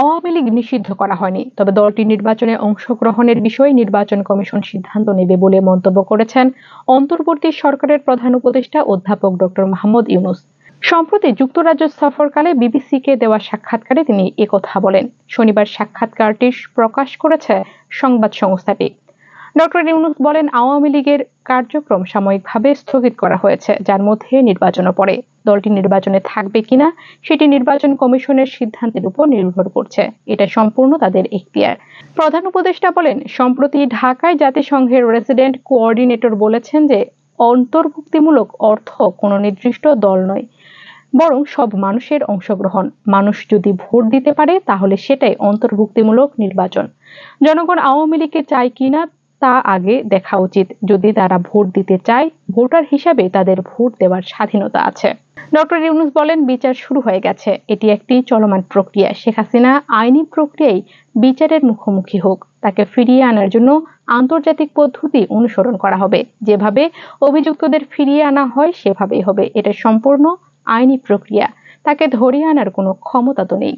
আওয়ামী লীগ নিষিদ্ধ করা হয়নি। তবে দলটি নির্বাচনে অংশগ্রহণের বিষয়ে নির্বাচন কমিশন সিদ্ধান্ত নেবে বলে মন্তব্য করেছেন অন্তর্বর্তী সরকারের প্রধান উপদেষ্টা অধ্যাপক ডক্টর মাহমুদ ইউনুস। সম্প্রতি যুক্তরাজ্য সফরকালে বিবিসিকে দেওয়া সাক্ষাৎকারে তিনি একথা বলেন। শনিবার সাক্ষাৎকারটি প্রকাশ করেছে সংবাদ সংস্থাটি ডক্টর ইউনুস বলেন আওয়ামী লীগের কার্যক্রম সাময়িকভাবে স্থগিত করা হয়েছে, যার মধ্যে নির্বাচনও পড়ে। দলটি নির্বাচনে থাকবে কিনা সেটি নির্বাচন কমিশনের সিদ্ধান্তের উপর নির্ভর করছে। এটা সম্পূর্ণ তাদের এখতিয়ার। প্রধান উপদেষ্টা বলেন, সম্প্রতি ঢাকায় জাতিসংঘের রেসিডেন্ট কোঅর্ডিনেটর বলেছেন যে অন্তর্ভুক্তিমূলক অর্থ কোনো নির্দিষ্ট দল নয়, বরং সব মানুষের অংশগ্রহণ। মানুষ যদি ভোট দিতে পারে, তাহলে সেটাই অন্তর্ভুক্তিমূলক নির্বাচন। জনগণ আওয়ামী লীগকে চায় কিনা তা আগে দেখা উচিত। যদি তারা ভোট দিতে চায়, ভোটার হিসাবে তাদের ভোট দেওয়ার স্বাধীনতা আছে। ডক্টর ইউনুস বলেন, বিচার শুরু হয়ে গেছে। এটি একটি চলমান প্রক্রিয়া। শেখ হাসিনা আইনি প্রক্রিয়ায় বিচারের মুখোমুখি হোক। তাকে ফিরিয়ে আনার জন্য আন্তর্জাতিক পদ্ধতি অনুসরণ করা হবে। যেভাবে অভিযুক্তদের ফিরিয়ে আনা হয়, সেভাবেই হবে। এটা সম্পূর্ণ আইনি প্রক্রিয়া। তাকে ধরিয়ে আনার কোনো ক্ষমতা তো নেই।